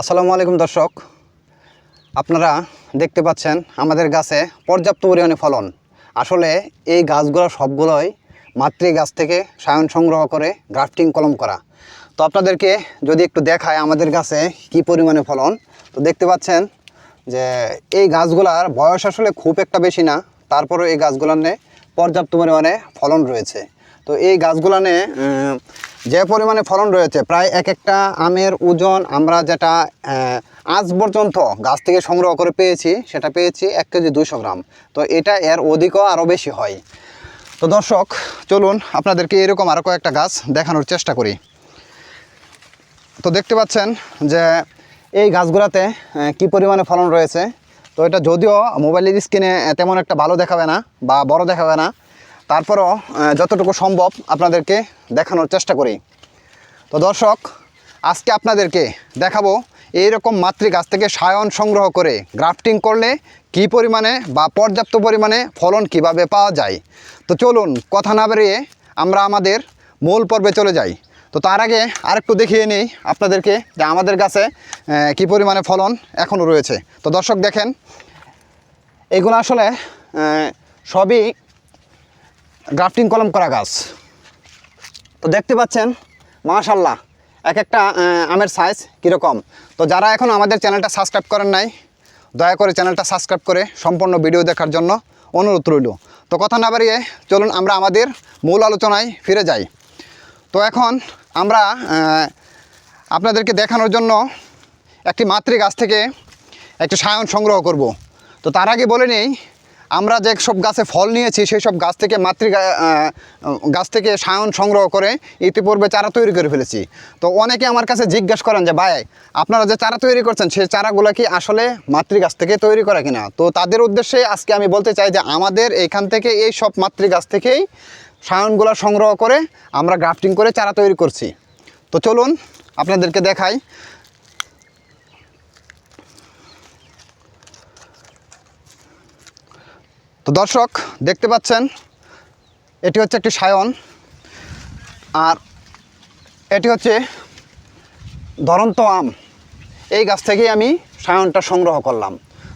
আসসালামু আলাইকুম দর্শক। আপনারা দেখতে পাচ্ছেন আমাদের গাছে পর্যাপ্ত পরিমাণে ফলন। আসলে এই গাছগুলো সবগুলোই মাতৃ গাছ থেকে সায়ন সংগ্রহ করে গ্রাফটিং কলম করা। তো আপনাদেরকে যদি একটু দেখায় আমাদের গাছে কি পরিমাণে ফলন, তো দেখতে পাচ্ছেন যে এই গাছগুলার বয়স আসলে খুব একটা বেশি না তারপরে এই গাছগুলানে পর্যাপ্ত পরিমাণে ফলন রয়েছে। তো এই গাছগুলানে যে পরিমাণে ফলন রয়েছে, প্রায় এক একটা আমের ওজন আমরা যেটা আজ পর্যন্ত গাছ থেকে সংগ্রহ করে পেয়েছি, সেটা পেয়েছি এক কেজি দুইশো গ্রাম। তো এটা এর অধিকও আরও বেশি হয়। তো দর্শক, চলুন আপনাদেরকে এরকম আরও কয়েকটা গাছ দেখানোর চেষ্টা করি। তো দেখতে পাচ্ছেন যে এই গাছগুলোতে কি পরিমাণে ফলন রয়েছে। তো এটা যদিও মোবাইলের স্ক্রিনে তেমন একটা ভালো দেখাবে না বা বড় দেখাবে না। তারপরও যতটুকু সম্ভব আপনাদেরকে দেখানোর চেষ্টা করি। তো দর্শক, আজকে আপনাদেরকে দেখাবো এইরকম মাতৃ গাছ থেকে সায়ন সংগ্রহ করে গ্রাফটিং করলে কি পরিমাণে বা পর্যাপ্ত পরিমাণে ফলন কীভাবে পাওয়া যায়। তো চলুন, কথা না বেরিয়ে আমরা আমাদের মূল পর্বে চলে যাই। তো তার আগে আরেকটু দেখিয়ে নিই আপনাদেরকে যে আমাদের গাছে কি পরিমাণে ফলন এখনও রয়েছে। তো দর্শক দেখেন, এগুলো আসলে সবই গ্রাফটিং কলম করা গাছ। তো দেখতে পাচ্ছেন মাশাল্লাহ এক একটা আমের সাইজ কীরকম। তো যারা এখন আমাদের চ্যানেলটা সাবস্ক্রাইব করেন নাই, দয়া করে চ্যানেলটা সাবস্ক্রাইব করে সম্পূর্ণ ভিডিও দেখার জন্য অনুরোধ রইল। তো কথা না বাড়িয়ে চলুন আমরা আমাদের মূল আলোচনায় ফিরে যাই। তো এখন আমরা আপনাদেরকে দেখানোর জন্য একটি মাতৃ গাছ থেকে একটি সায়ন সংগ্রহ করব। তো তার আগে বলে নেই আমরা যে সব গাছে ফল নিয়েছি, সেই সব গাছ থেকে মাতৃ গাছ থেকে সায়ন সংগ্রহ করে ইতিপূর্বে চারা তৈরি করে ফেলেছি। তো অনেকে আমার কাছে জিজ্ঞেস করেন যে, ভাই, আপনারা যে চারা তৈরি করছেন, সেই চারাগুলো কি আসলে মাতৃ গাছ থেকে তৈরি করা কিনা? তো তাদের উদ্দেশ্যে আজকে আমি বলতে চাই যে, আমাদের এখান থেকে এই সব মাতৃ গাছ থেকেই সায়নগুলো সংগ্রহ করে আমরা গ্রাফটিং করে চারা তৈরি করছি। তো চলুন আপনাদেরকে দেখাই। তো দর্শক, দেখতে পাচ্ছেন, এটি হচ্ছে একটি সায়ন, আর এটি হচ্ছে ধরন্ত আম। এই গাছ থেকেই আমি সায়নটা সংগ্রহ করলাম।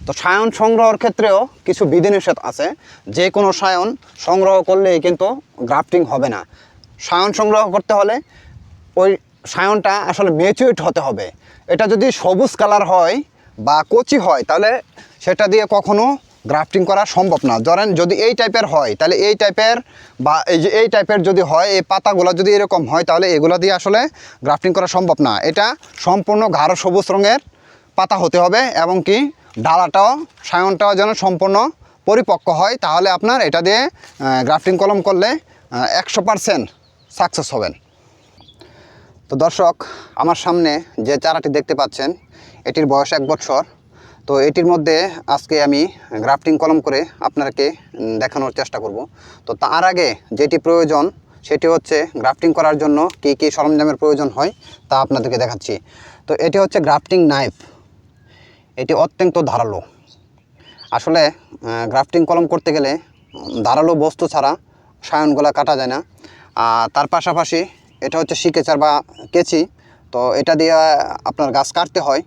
তো সায়ন সংগ্রহের ক্ষেত্রেও কিছু বিধিনিষেধ আছে। যে কোনো সায়ন সংগ্রহ করলেই কিন্তু গ্রাফটিং হবে না। সায়ন সংগ্রহ করতে হলে ওই সায়নটা আসলে মেচুইট হতে হবে। এটা যদি সবুজ কালার হয় বা কচি হয়, তাহলে সেটা দিয়ে কখনো গ্রাফটিং করা সম্ভব না। ধরেন যদি এই টাইপের হয়, তাহলে এই টাইপের বা এই যে এই টাইপের যদি হয়, এই পাতাগুলো যদি এরকম হয়, তাহলে এগুলো দিয়ে আসলে গ্রাফটিং করা সম্ভব না। এটা সম্পূর্ণ গাঢ় সবুজ রঙের পাতা হতে হবে এবং কি ডালাটাও, সায়নটাও যেন সম্পূর্ণ পরিপক্ক হয়, তাহলে আপনার এটা দিয়ে গ্রাফটিং কলম করলে একশো পারসেন্ট সাকসেস হবেন। তো দর্শক, আমার সামনে যে চারাটি দেখতে পাচ্ছেন, এটির বয়স এক বছর। তো এটির মধ্যে আজকে আমি গ্রাফটিং কলম করে আপনাকে দেখানোর চেষ্টা করব। তো তার আগে যেটি প্রয়োজন, সেটি হচ্ছে গ্রাফটিং করার জন্য কী কী সরঞ্জামের প্রয়োজন হয় তা আপনাদেরকে দেখাচ্ছি। তো এটি হচ্ছে গ্রাফটিং নাইফ। এটি অত্যন্ত ধারালো। আসলে গ্রাফটিং কলম করতে গেলে, ধারালো বস্তু ছাড়া সায়নগুলা কাটা যায় না। আর তার পাশাপাশি এটা হচ্ছে শিকেচার বা কেচি। তো এটা দিয়ে আপনার গাছ কাটতে হয়।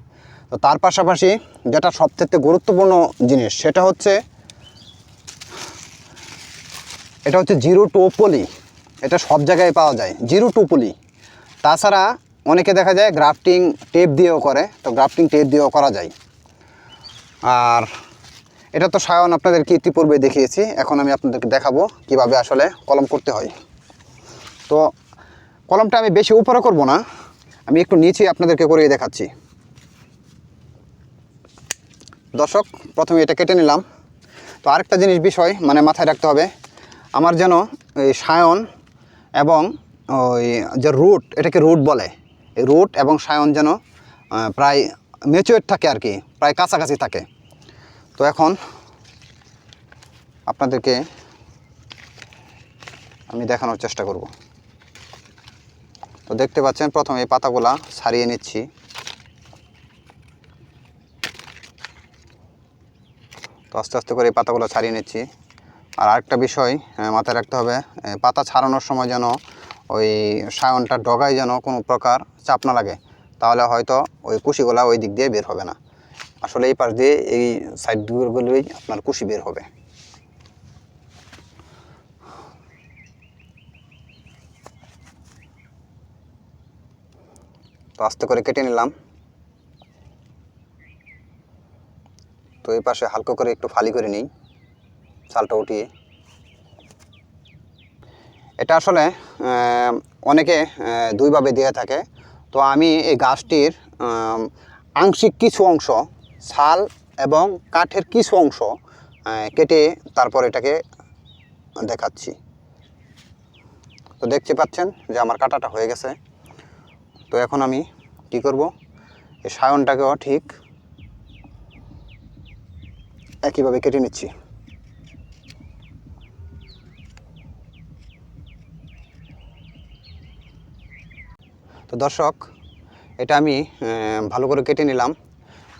তো তার পাশাপাশি যেটা সবথেকে গুরুত্বপূর্ণ জিনিস, সেটা হচ্ছে এটা হচ্ছে জিরো টু পলি। এটা সব জায়গায় পাওয়া যায়, জিরো টু পলি। তাছাড়া অনেকে দেখা যায় গ্রাফটিং টেপ দিয়েও করে, তো গ্রাফটিং টেপ দিয়েও করা যায়। আর এটা তো সায়ন আপনাদেরকে ইতিপূর্বে দেখিয়েছি, এখন আমি আপনাদেরকে দেখাবো কীভাবে আসলে কলম করতে হয়। তো কলমটা আমি বেশি উপরে করব না, আমি একটু নিচে আপনাদেরকে করিয়ে দেখাচ্ছি। দর্শক, প্রথমে এটা কেটে নিলাম। তো আরেকটা জিনিস, বিষয় মানে মাথায় রাখতে হবে, আমার যেন এই সায়ন এবং ওই যে রুট, এটাকে রুট বলে। এই রুট এবং সায়ন যেন প্রায় মেচুয়েট থাকে আর কি, প্রায় কাছাকাছি থাকে। তো এখন আপনাদেরকে আমি দেখানোর চেষ্টা করব। তো দেখতে পাচ্ছেন, প্রথমে এই পাতাগুলা ছাড়িয়ে নিচ্ছি। তো আস্তে আস্তে করে এই পাতাগুলো ছাড়িয়ে নিচ্ছি। আর আরেকটা বিষয় মাথায় রাখতে হবে পাতা ছাড়ানোর সময় যেন ওই সায়নটা ডগায় যেন কোনো প্রকার চাপ না লাগে, তাহলে হয়তো ওই কুশিগুলা ওই দিক দিয়ে বের হবে না। আসলে এই পাশ দিয়ে এই সাইড দুগুলোই আপনার কুশি বের হবে। তো আস্তে করে কেটে নিলাম। তো এই পাশে হালকা করে একটু ফালি করে নিই, চালটা উঠিয়ে। এটা আসলে অনেকে দুইভাবে দিয়ে থাকে। তো আমি এই গাছটির আংশিক কিছু অংশ, ছাল এবং কাঠের কিছু অংশ কেটে তারপর এটাকে দেখাচ্ছি। তো দেখতে পাচ্ছেন যে আমার কাটাটা হয়ে গেছে। তো এখন আমি কি করব? এই সায়নটাকেও ঠিক একইভাবে কেটে নিচ্ছি। তো দর্শক, এটা আমি ভালো করে কেটে নিলাম।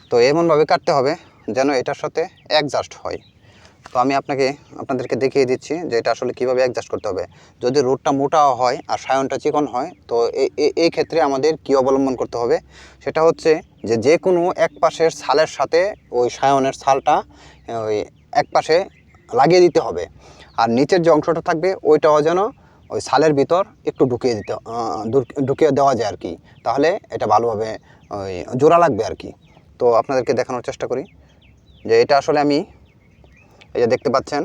তো এমনভাবে কাটতে হবে যেন এটার সাথে অ্যাডজাস্ট হয়। তো আমি আপনাকে, আপনাদেরকে দেখিয়ে দিচ্ছি যে এটা আসলে কীভাবে অ্যাডজাস্ট করতে হবে। যদি রোডটা মোটা হয় আর সায়নটা চিকন হয়, তো এই- ক্ষেত্রে আমাদের কী অবলম্বন করতে হবে? সেটা হচ্ছে যে যে কোনো এক পাশের ছালের সাথে ওই সায়নের ছালটা ওই এক পাশে লাগিয়ে দিতে হবে। আর নিচের যে অংশটা থাকবে, ওইটাও যেন ওই সালের ভিতর একটু ঢুকিয়ে দিতে ঢুকিয়ে দেওয়া যায় আর কি। তাহলে এটা ভালোভাবে ওই জোড়া লাগবে আর কি। তো আপনাদেরকে দেখানোর চেষ্টা করি। যে এটা আসলে আমি, এই যে দেখতে পাচ্ছেন,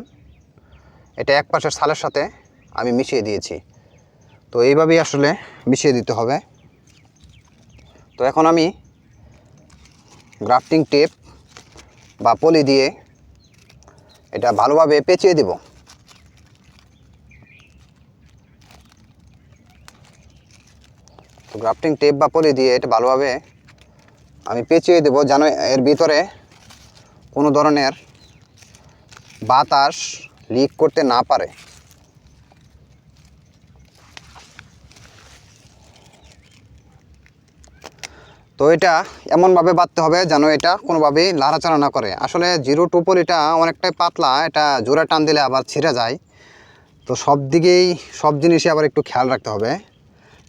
এটা এক পাশের সালের সাথে আমি মিশিয়ে দিয়েছি। তো এইভাবেই আসলে মিশিয়ে দিতে হবে। তো এখন আমি গ্রাফটিং টেপ বা পলি দিয়ে এটা ভালোভাবে পেঁচিয়ে দেব। তো গ্রাফটিং টেপ বা পলি দিয়ে এটা ভালোভাবে আমি পেঁচিয়ে দেব যেন এর ভিতরে কোনো ধরনের বাতাস লিক করতে না পারে। তো এটা এমনভাবে বাঁধতে হবে যেন এটা কোনোভাবেই লাড়াচাড়া না করে। আসলে জিরো টুপল এটা অনেকটাই পাতলা, এটা জোরে টান দিলে আবার ছিঁড়ে যায়। তো সব দিকেই সব জিনিসই আবার একটু খেয়াল রাখতে হবে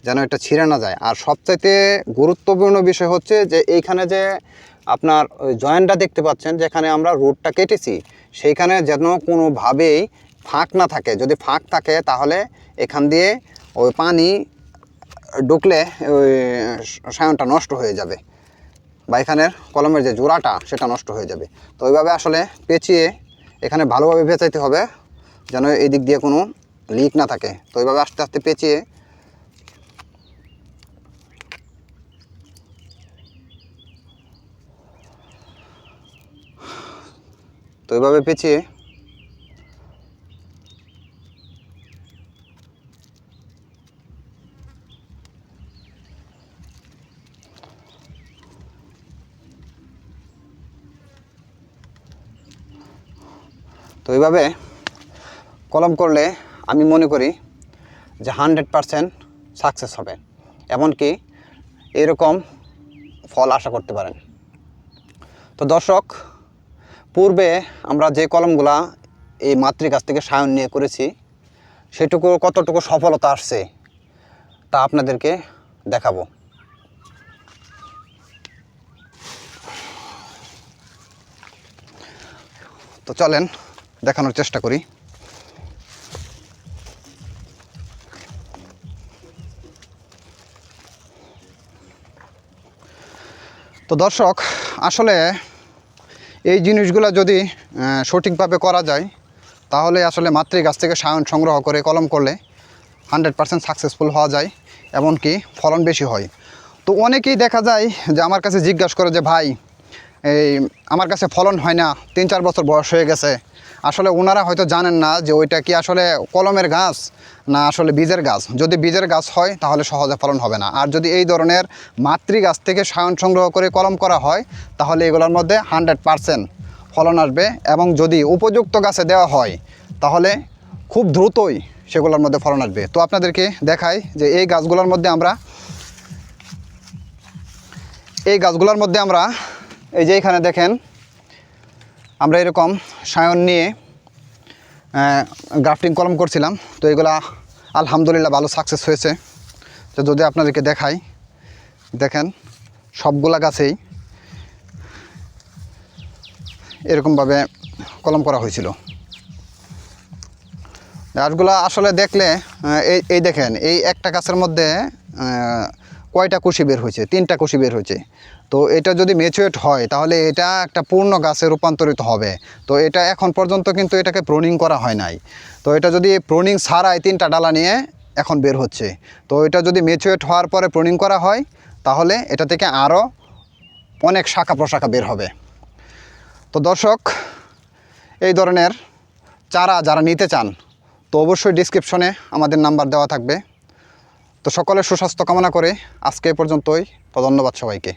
যেন এটা ছিঁড়ে না যায়। আর সবচাইতে গুরুত্বপূর্ণ বিষয় হচ্ছে যে এইখানে যে আপনার ওই জয়েন্টটা দেখতে পাচ্ছেন, যেখানে আমরা রুটটা কেটেছি, সেইখানে যেন কোনোভাবেই ফাঁক না থাকে। যদি ফাঁক থাকে তাহলে এখান দিয়ে ওই পানি ঢুকলে, ওই সায়নটা নষ্ট হয়ে যাবে। বা এখানের কলমের যে জোড়াটা, সেটা নষ্ট হয়ে যাবে। তো ওইভাবে আসলে পেঁচিয়ে এখানে ভালোভাবে পেঁচাইতে হবে, যেন এই দিক দিয়ে কোনো লিক না থাকে। তো ওইভাবে আস্তে আস্তে পেঁচিয়ে তো এইভাবে পেঁচিয়ে তো এইভাবে কলম করলে আমি মনে করি যে হান্ড্রেড পারসেন্ট সাকসেস হবে। এমনকি এরকম ফল আশা করতে পারেন। তো দর্শক, পূর্বে আমরা যে কলমগুলা এই মাতৃকাছ থেকে সায়ন নিয়ে করেছি, সেটুকু কতটুকু সফলতা আসছে তা আপনাদেরকে দেখাবো। তো চলেন দেখানোর চেষ্টা করি। তো দর্শক, আসলে এই জিনিসগুলো যদি সঠিকভাবে করা যায়, তাহলে আসলে মাতৃগাছ থেকে সায়ন সংগ্রহ করে কলম করলে হান্ড্রেড পারসেন্ট সাকসেসফুল হওয়া যায়, এমনকি ফলন বেশি হয়। তো অনেকেই দেখা যায় যে আমার কাছে জিজ্ঞাসা করে যে, ভাই, এই, আমার কাছে ফলন হয় না, তিন চার বছর বয়স হয়ে গেছে আসলে ওনারা হয়তো জানেন না যে ওইটা কি আসলে কলমের গাছ না আসলে বীজের গাছ। যদি বীজের গাছ হয়, তাহলে সহজে ফলন হবে না। আর যদি এই ধরনের মাতৃ গাছ থেকে সায়ন সংগ্রহ করে কলম করা হয়, তাহলে এগুলোর মধ্যে হান্ড্রেড পারসেন্ট ফলন আসবে এবং যদি উপযুক্ত গাছে দেওয়া হয়, তাহলে খুব দ্রুতই সেগুলোর মধ্যে ফলন আসবে। তো আপনাদেরকে দেখাই যে এই গাছগুলোর মধ্যে আমরা এই গাছগুলোর মধ্যে আমরা এই যে এখানে দেখেন আমরা এরকম সায়ন নিয়ে গ্রাফটিং কলম করছিলাম। তো এগুলা আলহামদুলিল্লাহ ভালো সাকসেস হয়েছে। তো যদি আপনাদেরকে দেখাই, দেখেন, সবগুলা গাছেই এরকমভাবে কলম করা হয়েছিল। গাছগুলো আসলে দেখলে এই এই দেখেন, এই একটা গাছের মধ্যে কয়টা কুশি বের হয়েছে? তিনটা কুশি বের হয়েছে। তো এটা যদি মেচুয়েট হয়, তাহলে এটা একটা পূর্ণ গাছে রূপান্তরিত হবে। তো এটা এখন পর্যন্ত কিন্তু এটাকে প্রোনিং করা হয় নাই। তো এটা যদি প্রোনিং ছাড়াই তিনটা ডালা নিয়ে এখন বের হচ্ছে। তো এটা যদি মেচুয়েট হওয়ার পরে প্রোনিং করা হয়, তাহলে এটা থেকে আরও অনেক শাখা প্রশাখা বের হবে। তো দর্শক, এই ধরনের চারা যারা নিতে চান, তো অবশ্যই ডিসক্রিপশনে আমাদের নাম্বার দেওয়া থাকবে। তো সকলের সুস্বাস্থ্য কামনা করে আজকে পর্যন্তই। তো ধন্যবাদ সবাইকে।